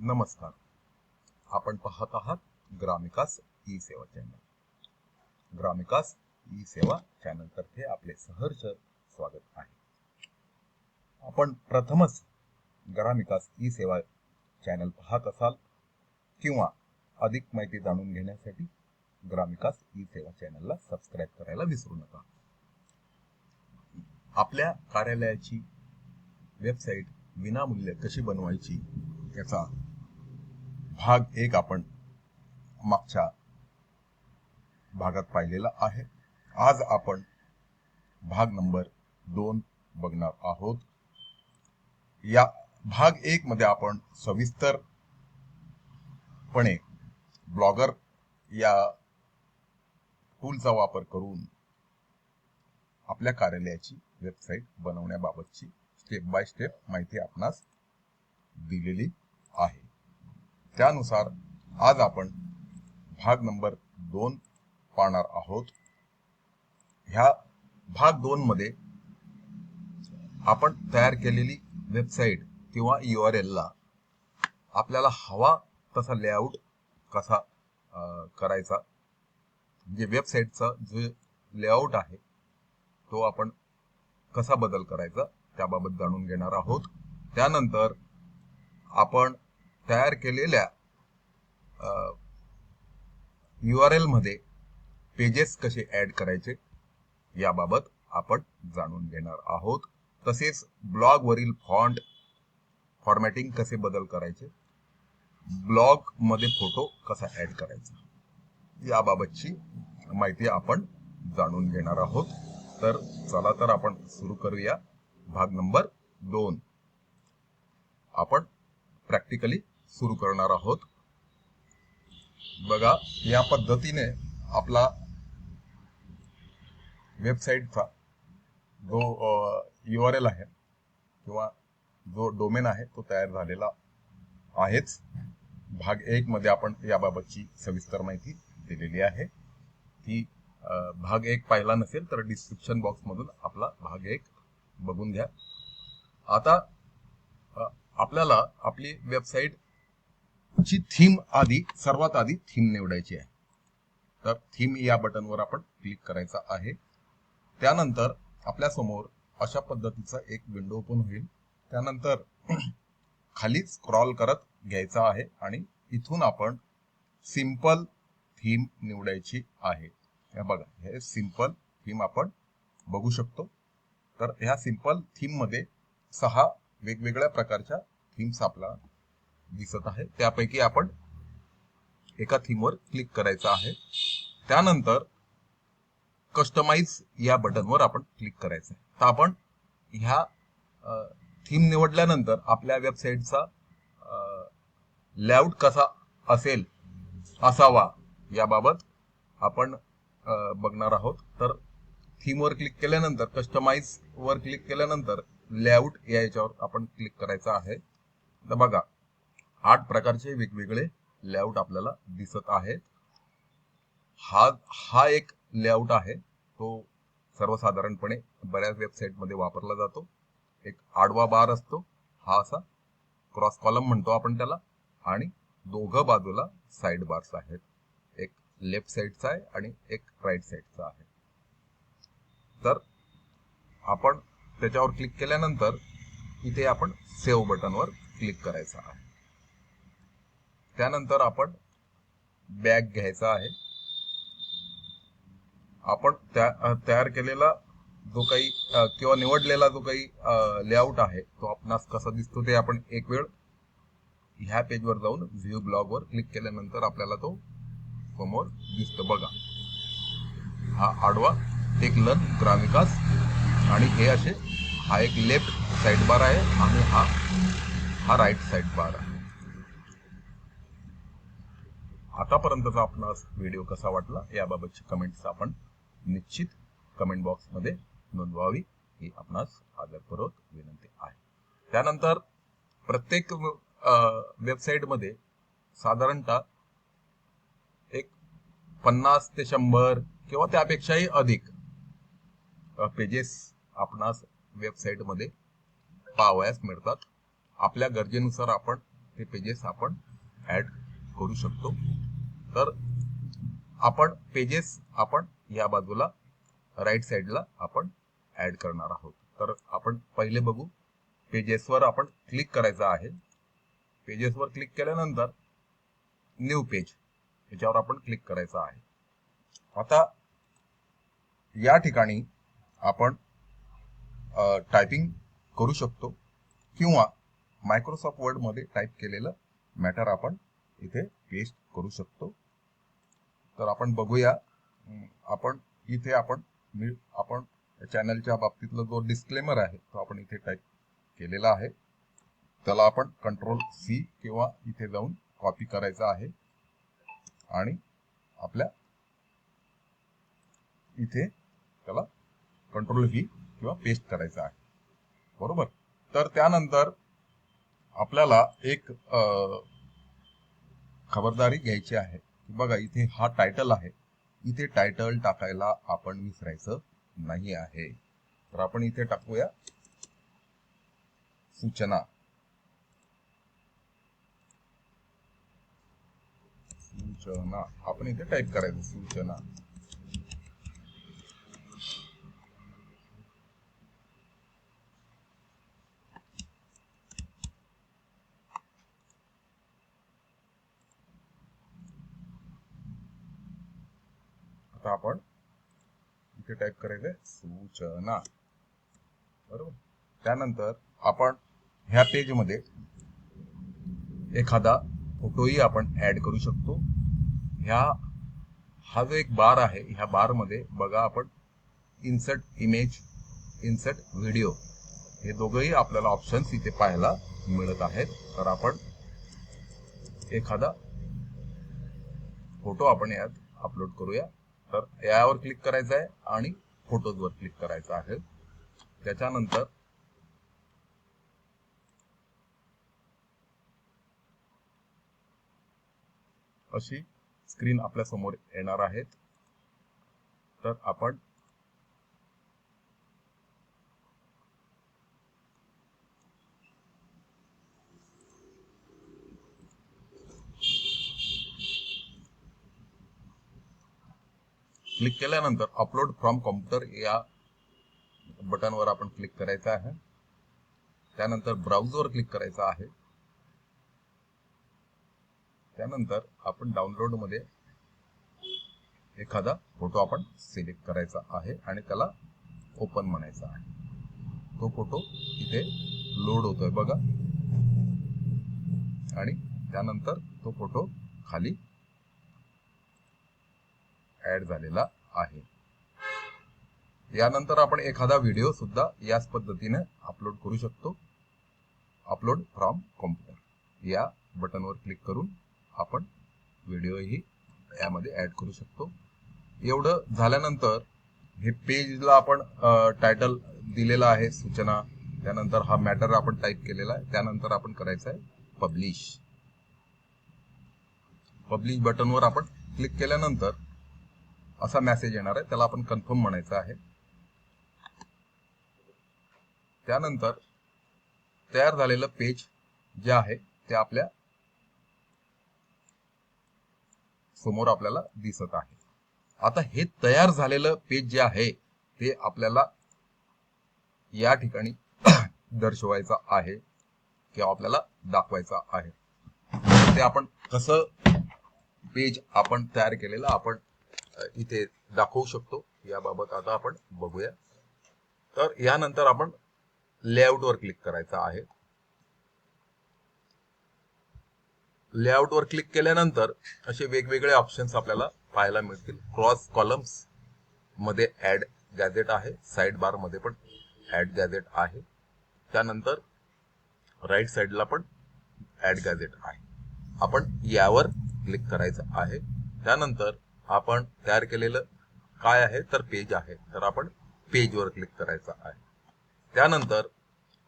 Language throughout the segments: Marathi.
नमस्कार. आपण पाहत आहात ग्रामिकास ई सेवा चॅनल ग्रामिकास ई सेवा चॅनल तर्फे आपले सहर्ष स्वागत आहे. आपण प्रथमच ग्रामिकास ई सेवा चॅनल पाहत असाल किंवा अधिक माहिती जाणून घेण्यासाठी ग्रामिकास ई सेवा चॅनलला सबस्क्राईब करायला विसरू नका. आपल्या कार्यालयाची वेबसाईट विनामूल्य कशी बनवायची याचा भाग एक आपण मागच्या भागात पाहिलेला आहे. आज आपण भाग नंबर दोन बघणार आहोत. या भाग एक मध्ये आपण सविस्तरपणे ब्लॉगर या टूलचा वापर करून आपल्या कार्यालयाची वेबसाईट बनवण्याबाबतची स्टेप बाय स्टेप माहिती आपणास दिलेली आहे. त्यानुसार आज आपण भाग नंबर दोन पाहणार आहोत. ह्या भाग दोन मध्ये आपण तयार केलेली वेबसाईट किंवा यू आर ला आपल्याला हवा तसा लेआउट कसा करायचा म्हणजे वेबसाईटचा जो लेआउट आहे तो आपण कसा बदल करायचा त्याबाबत जाणून घेणार आहोत. त्यानंतर आपण तयार केलेल्या यू आर एलमध्ये पेजेस कसे ऍड करायचे याबाबत आपण जाणून घेणार आहोत. तसेच ब्लॉगवरील फॉन्ट फॉर्मॅटिंग कसे बदल करायचे ब्लॉगमध्ये फोटो कसा ऍड करायचा याबाबतची माहिती आपण जाणून घेणार आहोत. तर चला तर आपण सुरू करूया. भाग नंबर दोन. आपण प्रॅक्टिकली सुरू करणार आहोत. बघा या पद्धतीने आपला वेबसाईटचा जो यू आर एल आहे किंवा जो डोमेन आहे तो तयार झालेला आहेच. भाग एक मध्ये आपण याबाबतची सविस्तर माहिती दिलेली आहे. ती भाग एक पाहिला नसेल तर डिस्क्रिप्शन बॉक्स मधून आपला भाग एक बघून घ्या. आता आपल्याला आपली वेबसाईट ची थीम आधी सर्वात आधी थीम निवडायची आहे. तर थीम या बटनवर आपण क्लिक करायचा आहे. त्यानंतर आपल्यासमोर अशा पद्धतीचा एक विंडो ओपन होईल. त्यानंतर खाली स्क्रॉल करत घ्यायचा आहे आणि इथून आपण सिंपल थीम निवडायची आहे. हे बघा हे सिंपल थीम आपण बघू शकतो. तर ह्या सिंपल थीममध्ये सहा वेगवेगळ्या प्रकारच्या थीम्स आपला दिसत आहे. त्यापैकी आपण एका थीमवर क्लिक करायचं आहे. त्यानंतर कस्टमाइज या बटनवर आपण क्लिक करायचं आहे. तर आपण ह्या थीम निवडल्यानंतर आपल्या वेबसाईटचा लेआउट कसा असेल असावा याबाबत आपण बघणार आहोत. तर थीमवर क्लिक केल्यानंतर कस्टमाइज वर क्लिक केल्यानंतर लेआउट या याच्यावर आपण क्लिक करायचं आहे. तर बघा आठ प्रकारचे वेगवेगळे लेआउट आपल्याला दिसत आहेत. हा हा एक लेआउट आहे. तो सर्वसाधारणपणे बऱ्याच वेबसाईटमध्ये वापरला जातो. एक आडवा बार असतो. हा असा क्रॉस कॉलम म्हणतो आपण त्याला. आणि दोघं बाजूला साइड बार्स आहेत. एक लेफ्ट साइडचा आहे आणि एक राईट साइडचा आहे. तर आपण त्याच्यावर क्लिक केल्यानंतर इथे आपण सेव्ह बटनवर क्लिक करायचं आहे. त्यानंतर आपण बॅग घ्यायचा आहे. आपण त्या तयार केलेला जो काही किंवा निवडलेला जो काही लेआउट आहे तो आपणास कसा दिसतो ते आपण एक वेळ ह्या पेजवर जाऊन व्ह्यू ब्लॉगवर क्लिक केल्यानंतर आपल्याला तो समोर दिसतो. बघा. हा आडवा एक लन ग्रामिकास आणि हे असे हा एक लेफ्ट साइड बार आहे आणि हा हा राईट साईड बार आहे. आतापर्यंतचा आपणास व्हिडिओ कसा वाटला याबाबतची कमेंट्स आपण निश्चित कमेंट बॉक्समध्ये नोंदवावी ही आपणास आदरपूर्वक विनंती आहे. त्यानंतर प्रत्येक वेबसाईटमध्ये साधारणतः एक पन्नास ते शंभर किंवा त्यापेक्षाही अधिक पेजेस आपणास वेबसाईटमध्ये पाहावयास मिळतात. आपल्या गरजेनुसार आपण ते पेजेस आपण ॲड करू शकतो. तर आपण पेजेस आपण या बाजूला राईट साईडला आपण ऍड करणार आहोत. तर आपण पहिले बघू पेजेसवर आपण क्लिक करायचं आहे. पेजेसवर क्लिक केल्यानंतर न्यू पेज याच्यावर आपण क्लिक करायचं आहे. आता या ठिकाणी आपण टायपिंग करू शकतो किंवा मायक्रोसॉफ्ट वर्डमध्ये टाईप केलेलं मॅटर आपण इथे पेस्ट करू शकतो. तर आपण बघूया. आपण इथे आपण मी आपण चॅनलच्या बाबतीतला जो डिस्क्लेमर आहे तो आपण इथे टाईप केलेला आहे. त्याला आपण कंट्रोल सी किंवा इथे जाऊन कॉपी करायचा आहे. आणि आपल्या इथे त्याला कंट्रोल व्ही किंवा पेस्ट करायचा आहे. बरोबर? तर त्यानंतर आपल्याला एक खबरदारी घ्यायची आहे. बघा इथे हा टायटल आहे. इथे टायटल टाकायला आपण विसरायचं नाही आहे. तर आपण इथे टाकूया. सूचना. सूचना. आपण इथे टाईप करायचं सूचना. आता आपण इथे टाईप करायचंय सूचना. बरोबर? त्यानंतर आपण ह्या पेजमध्ये एखादा फोटोही आपण ऍड करू शकतो. ह्या हा जो एक बार आहे ह्या बारमध्ये बघा आपण इन्सर्ट इमेज इन्सर्ट व्हिडिओ हे दोघंही आपल्याला ऑप्शन्स इथे पाहायला मिळत आहेत. तर आपण एखादा फोटो आपण यात अपलोड करूया. तर यावर क्लिक करायचं आहे आणि फोटोजवर क्लिक करायचं आहे. त्याच्यानंतर अशी स्क्रीन आपल्यासमोर येणार आहेत. तर आपण क्लिक केल्यानंतर अपलोड फ्रॉम कॉम्प्युटर या बटनवर आपण क्लिक करायचं आहे. त्यानंतर ब्राउजवर क्लिक करायचं आहे. त्यानंतर आपण डाउनलोडमध्ये एखादा फोटो आपण सिलेक्ट करायचा आहे आणि त्याला ओपन म्हणायचा आहे. तो फोटो इथे लोड होतोय बघा. आणि त्यानंतर तो फोटो खाली ऍड झालेला आहे. यानंतर आपण एखादा व्हिडिओ सुद्धा याच पद्धतीने अपलोड करू शकतो. Upload from computer. या बटनवर क्लिक करून आपण व्हिडिओही यामध्ये ऍड करू शकतो. एवढं झाल्यानंतर हे पेजला आपण टायटल दिलेला आहे सूचना. त्यानंतर हा मॅटर आपण टाईप केलेला आहे. त्यानंतर आपण करायचं आहे पब्लिश. पब्लिश बटनवर आपण क्लिक केल्यानंतर असा मेसेज येणार आहे. त्याला आपण कन्फर्म म्हणायचं आहे. त्यानंतर तयार झालेलं पेज जे आहे ते आपल्यासमोर आपल्याला दिसत आहे. आता हे तयार झालेलं पेज जे आहे ते आपल्याला या ठिकाणी दर्शवायचं आहे किंवा आपल्याला दाखवायचं आहे. ते आपण कसं पेज आपण तयार केलेलं आपण इथे दाखवू शकतो. याबाबत आता आपण बघूया. तर यानंतर आपण लेआउटवर क्लिक करायचं आहे. लेआउट वर क्लिक केल्यानंतर असे वेगवेगळे ऑप्शन्स आपल्याला पाहायला मिळतील. क्रॉस कॉलम्समध्ये ऍड गॅझेट आहे. साइड बारमध्ये पण ऍड गॅझेट आहे. त्यानंतर राईट साईडला पण ऍड गॅझेट आहे. आपण यावर क्लिक करायचं आहे. त्यानंतर आपण तयार केलेलं काय आहे तर पेज आहे. तर आपण पेजवर क्लिक करायचं आहे. त्यानंतर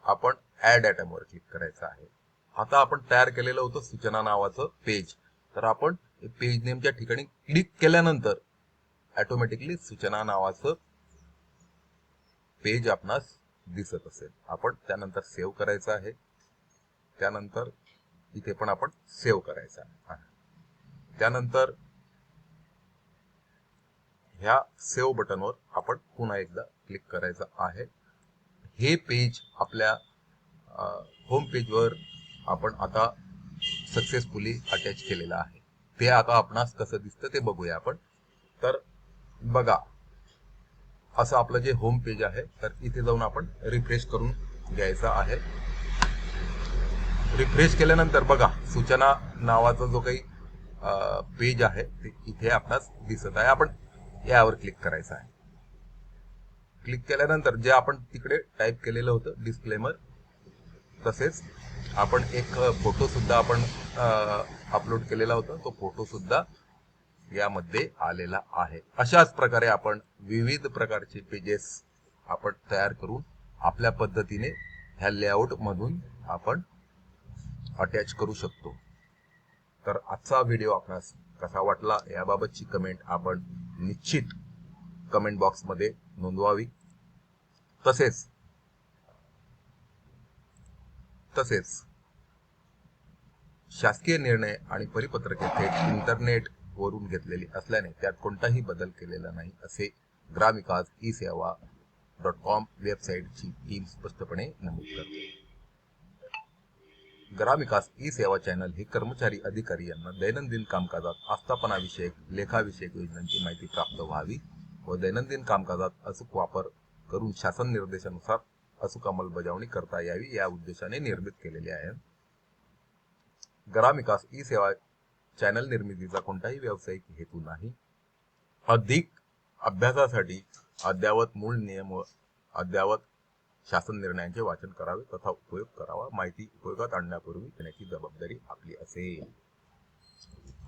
आपण ऍड आयटमवर क्लिक करायचं आहे. आता आपण तयार केलेलं होतं सूचना नावाचं पेज तर आपण पेज नेमच्या ठिकाणी क्लिक केल्यानंतर ऑटोमॅटिकली सूचना नावाचं पेज आपणास दिसत असेल. आपण त्यानंतर सेव्ह करायचं आहे. त्यानंतर इथे पण आपण सेव्ह करायचा आहे. त्यानंतर ह्या सेव्ह बटनवर आपण पुन्हा एकदा क्लिक करायचं आहे. हे पेज आपल्या होम पेजवर आपण आता सक्सेसफुली अटॅच केलेलं आहे. ते आता आपणास कसं दिसतं ते बघूया आपण. तर बघा असं आपलं जे होम पेज आहे तर इथे जाऊन आपण रिफ्रेश करून घ्यायचं आहे. रिफ्रेश केल्यानंतर बघा सूचना नावाचा जो काही पेज आहे ते इथे आपणास दिसत आहे. आपण यावर क्लिक करायचं आहे. क्लिक केल्यानंतर जे आपण तिकडे टाईप केलेलं होतं डिस्क्लेमर तसेच आपण एक फोटोसुद्धा आपण अपलोड केलेला होता तो फोटोसुद्धा यामध्ये आलेला आहे. अशाच प्रकारे आपण विविध प्रकारचे पेजेस आपण तयार करून आपल्या पद्धतीने ह्या लेआउटमधून आपण अटॅच करू शकतो. तर आजचा व्हिडिओ आपणास कसा वाटला याबाबतची कमेंट आपण निश्चित कमेंट बॉक्समध्ये नोंदवावी. तसेच तसेच शासकीय निर्णय आणि परिपत्रके थेट इंटरनेट वरून घेतलेली असल्याने त्यात कोणताही बदल केलेला नाही असे ग्रामविकास ई सेवा डॉट कॉम वेबसाईटची टीम स्पष्टपणे नमूद करते. ग्रामविकास ई सेवा चॅनल हे कर्मचारी अधिकारी यांना दैनंदिन कामकाजात आस्थापनाविषयक लेखाविषयक योजनांची माहिती प्राप्त व्हावी व दैनंदिन कामकाजात अचूक वापर करून शासन निर्देशानुसार अचूक अंमलबजावणी करता यावी या उद्देशाने निर्मित केलेले आहे. ग्रामविकास ई सेवा चॅनल निर्मितीचा कोणताही व्यावसायिक हेतू नाही. अधिक अभ्यासासाठी अद्यावत मूळ नियम व अद्यावत शासन निर्णयांचे वाचन करावे तथा उपयोग करावा माहिती उपयोगात आणण्यापूर्वी घेण्याची जबाबदारी आपली असेल.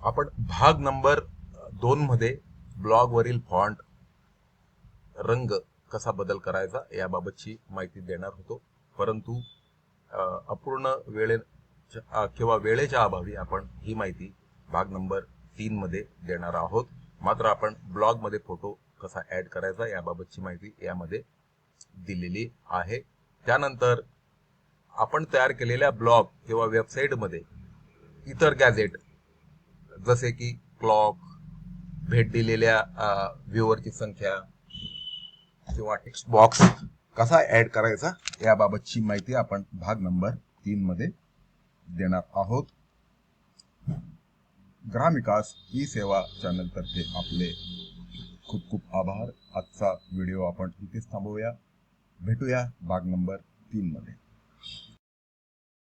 आपण भाग नंबर दोन मध्ये ब्लॉगवरील फॉन्ट रंग कसा बदल करायचा याबाबतची माहिती देणार होतो. परंतु अपूर्ण वेळे किंवा वेळेच्या अभावी आपण ही माहिती भाग नंबर तीन मध्ये देणार आहोत. मात्र आपण ब्लॉगमध्ये फोटो कसा ऍड करायचा याबाबतची माहिती यामध्ये दिलेली आहे. त्यानंतर आपण तयार केलेल्या ब्लॉग किंवा वेबसाईटमध्ये इतर गॅझेट जसे की क्लॉक भेट दिलेल्या व्ह्युअरची संख्या किंवा टेक्स्ट बॉक्स कसा ऍड करायचा याबाबतची माहिती आपण भाग नंबर तीन मध्ये देणार आहोत. ग्रामविकास ई सेवा चॅनलतर्फे आपले खूप खूप आभार. आजचा व्हिडिओ आपण इथेच थांबवूया. भेटूया भाग नंबर तीनमध्ये. मध्ये